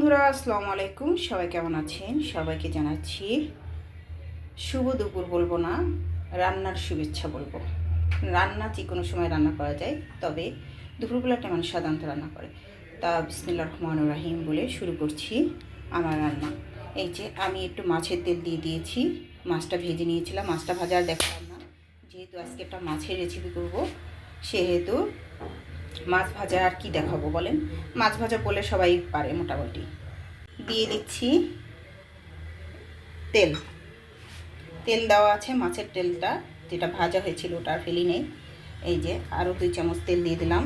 বন্ধুরা, আসসালামু আলাইকুম। সবাই কেমন আছেন? সবাইকে জানাচ্ছি শুভ দুপুর বলব না, রান্নার শুভেচ্ছা বলব। রান্না যে কোনো সময় রান্না করা যায়, তবে দুপুরবেলাটা মানুষ সাধারণত রান্না করে। তা বিসমিল্লা রহমান রাহিম বলে শুরু করছি আমার রান্না। এই যে আমি একটু মাছের তেল দিয়ে দিয়েছি, মাছটা ভেজে নিয়েছিলাম। মাছটা ভাজা আর না যেহেতু আজকে একটা মাছের রেসিপি করব, সেহেতু মাছ ভাজা আর কি দেখাবো বলেন? মাছ ভাজা বলে সবাই পারে মোটামুটি। দিয়ে দিচ্ছি তেল। তেল দেওয়া আছে মাছের তেলটা, যেটা ভাজা হয়েছিল ওটা আর ফেলি নেই। এই যে, আরও দুই চামচ তেল দিয়ে দিলাম।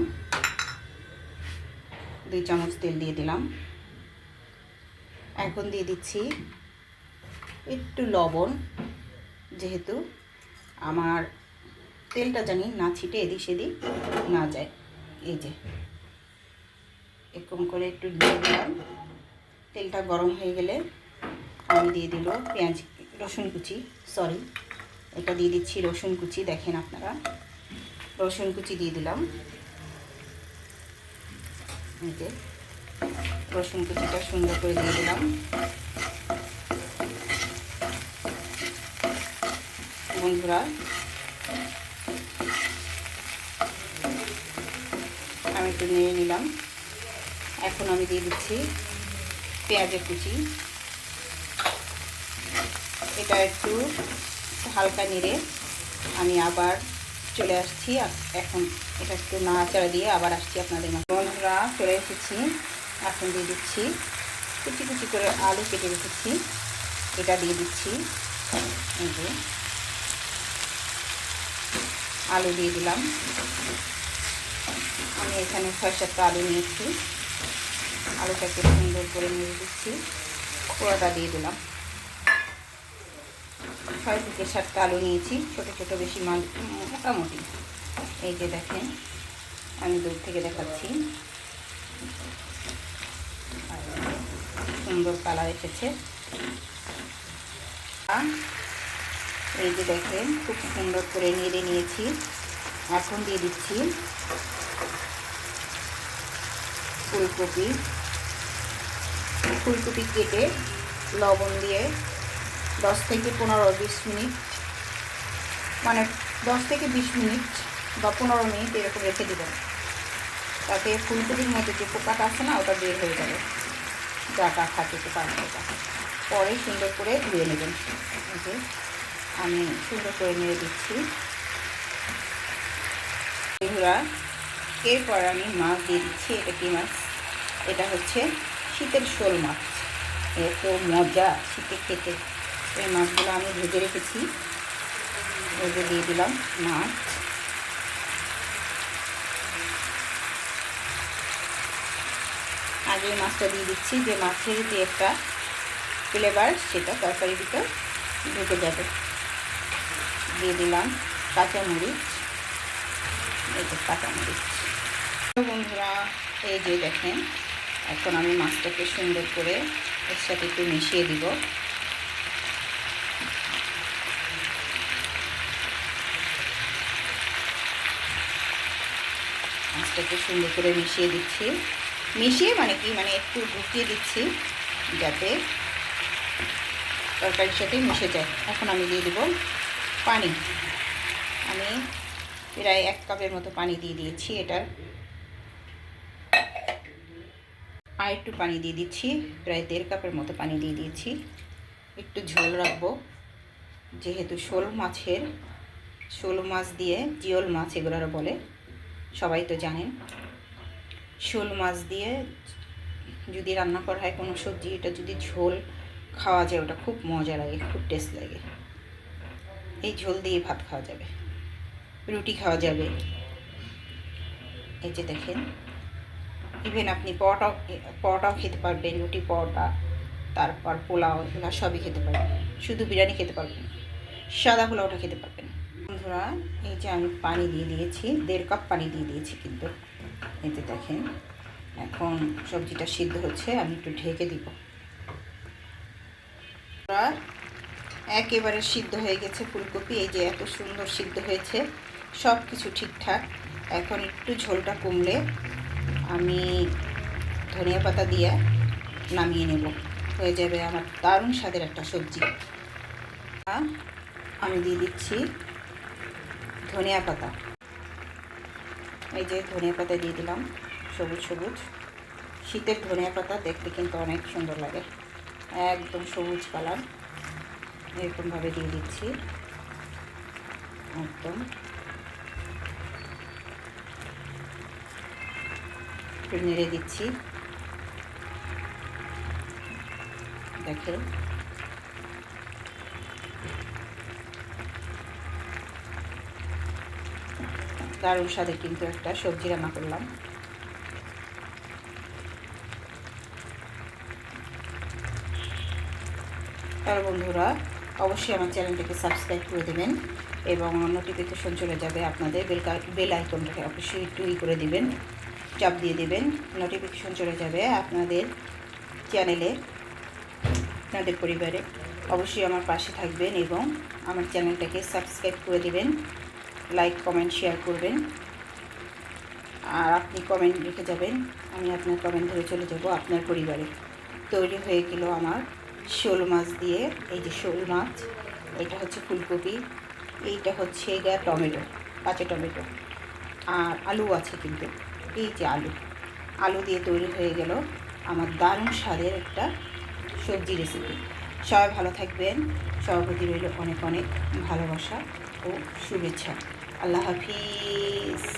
দুই চামচ তেল দিয়ে দিলাম। এখন দিয়ে দিচ্ছি একটু লবণ, যেহেতু আমার তেলটা জানি না ছিটে এদিক সেদিক না যায়। এই যে। এরকম করে একটু দিয়ে দিলাম। তেলটা গরম হয়ে গেলে আমি দিয়ে দিল পেঁয়াজ, রসুন কুচি সরি এটা দিয়ে দিচ্ছি রসুন কুচি, দেখেন আপনারা। রসুন কুচি দিয়ে দিলাম। এই যে, রসুন কুচিটা সুন্দর করে দিয়ে দিলাম। বন্ধুরা আমি একটু নিয়ে নিলাম। এখন আমি দিয়ে দিচ্ছি পেঁয়াজের কুচি। এটা একটু হালকা নেড়ে আমি আবার চলে আসছি। এখন এটা একটু নাড়াচাড়া দিয়ে আবার আসছি আপনাদের বন্ধুরা, চলে এসেছি। এখন দিয়ে দিচ্ছি কুচি কুচি করে আলু কেটে রেখেছি। এটা দিয়ে দিচ্ছি। এই যে আলু দিয়ে দিলাম। আমি এখানে ছয় সাতটা আলু নিয়েছি। আলুটাকে সুন্দর করে নিয়ে দিচ্ছি। পোড়াটা দিয়ে দিলাম। ছয় থেকে সাতটা আলু নিয়েছি, ছোট ছোট, বেশি মোটামুটি। এই যে দেখেন, আমি দূর থেকে দেখাচ্ছি। সুন্দর কালার এসেছে। এই যে দেখেন, খুব সুন্দর করে নেড়ে নিয়েছি। এখন দিয়ে দিচ্ছি। ফুলকপি। ফুলকপি কেটে লবণ দিয়ে দশ থেকে পনেরো, বিশ মিনিট মানে দশ থেকে বিশ মিনিট বা পনেরো মিনিট এরকম রেখে দেবেন। তাতে ফুলকপির মধ্যে যে পোকাটা আছে না, ওটা বের হয়ে যাবে। যাটা থাকে পোকাটা পরে সুন্দর করে ধুয়ে নেবেন। আমি সুন্দর করে নিয়ে দিচ্ছি। বন্ধুরা এরপর আমি মাছ দিয়ে দিচ্ছি, এটা কি মাছ? এটা হচ্ছে শীতের শোল মাছ। এত মজা শীতে খেতে। এই মাছগুলো আমি ভেজে রেখেছি। ভেজে দিয়ে দিলাম মাছ। আগে মাছটা দিয়ে দিচ্ছি যে মাছের যে একটা ফ্লেভার সেটা তরকারির ভিতর ঢুকে যাবে। দিয়ে দিলাম কাঁচামরিচ। এই যে কাঁচামরিচ। বন্ধুরা, এই যে দেখেন, এখন আমি মাছটাকে সুন্দর করে এর সাথে একটু মিশিয়ে দিব। মাছটাকে সুন্দর করে মিশিয়ে দিচ্ছি। মিশিয়ে মানে কি? মানে একটু ঢুকিয়ে দিচ্ছি, যাতে তরকারির সাথে মিশে যায়। এখন আমি দিয়ে দেবো পানি। আমি প্রায় এক কাপের মতো পানি দিয়ে দিয়েছি এটার। আর একটু পানি দিয়ে দিচ্ছি, প্রায় দেড় কাপের মতো পানি দিয়ে দিয়েছি। একটু ঝোল রাখব, যেহেতু শোল মাছের, শোল মাছ দিয়ে জিওল মাছ এগুলোর বলে, সবাই তো জানেন। শোল মাছ দিয়ে যদি রান্না করা হয় কোনো সবজি, এটা যদি ঝোল খাওয়া যায়, ওটা খুব মজা লাগে, খুব টেস্ট লাগে। এই ঝোল দিয়ে ভাত খাওয়া যাবে, রুটি খাওয়া যাবে। এই যে দেখেন ইভেন আপনি পরোটাও পরোটাও খেতে পারবেন, রুটি পরোটা, তারপর পোলাও, এগুলো সবই খেতে পারবেন। শুধু বিরিয়ানি খেতে পারবেন সাদা পোলাওটা খেতে পারবেন বন্ধুরা, এই যে আমি পানি দিয়ে দিয়েছি, দেড় কাপ পানি দিয়ে দিয়েছি কিন্তু। এতে দেখেন, এখন সবজিটা সিদ্ধ হচ্ছে, আমি একটু ঢেকে দিব। একেবারে সিদ্ধ হয়ে গেছে ফুলকপি। এই যে এত সুন্দর সিদ্ধ হয়েছে সব কিছু ঠিকঠাক। এখন একটু ঝোলটা কমলে আমি ধনিয়া পাতা দিয়ে নামিয়ে নেব। হয়ে যাবে আমার দারুণ স্বাদের একটা সবজি। আমি দিয়ে দিচ্ছি ধনিয়া পাতা। এই যে ধনিয়া পাতা দিয়ে দিলাম, সবুজ সবুজ। শীতের ধনিয়া পাতা দেখতে কিন্তু অনেক সুন্দর লাগে। একদম সবুজ কালার। এরকমভাবে দিয়ে দিচ্ছি। একদম। একটু নেড়ে দিচ্ছি। দেখেন। দারুণ স্বাদে কিন্তু একটা সবজি রান্না করলাম। তার বন্ধুরা, অবশ্যই আমার চ্যানেলটিকে সাবস্ক্রাইব করে দেবেন এবং নোটিফিকেশন চলে যাবে আপনাদের বেল বেল আইকনটাকে অবশ্যই একটু ই করে দিবেন। চাপ দিয়ে দেবেন। নোটিফিকেশন চলে যাবে আপনাদের চ্যানেলে, আপনাদের পরিবারে। অবশ্যই আমার পাশে থাকবেন এবং আমার চ্যানেলটাকে সাবস্ক্রাইব করে দেবেন, লাইক, কমেন্ট, শেয়ার করবেন। আর আপনি কমেন্ট লিখে যাবেন, আমি আপনার কমেন্ট ধরে চলে যাব আপনার পরিবারে। তৈরি হয়ে গেল আমার শোল মাছ দিয়ে, এই যে শোল মাছ, এটা হচ্ছে ফুলকপি, এইটা হচ্ছে গা টমেটো, কাঁচা টমেটো। আর আলু আছে কিন্তু। এই যে আলু আলু দিয়ে তৈরি হয়ে গেল আমার দারুণ স্বাদের একটা সবজি রেসিপি সবাই ভালো থাকবেন সবার প্রতি রইল অনেক অনেক ভালোবাসা ও শুভেচ্ছা। আল্লাহ হাফিজ।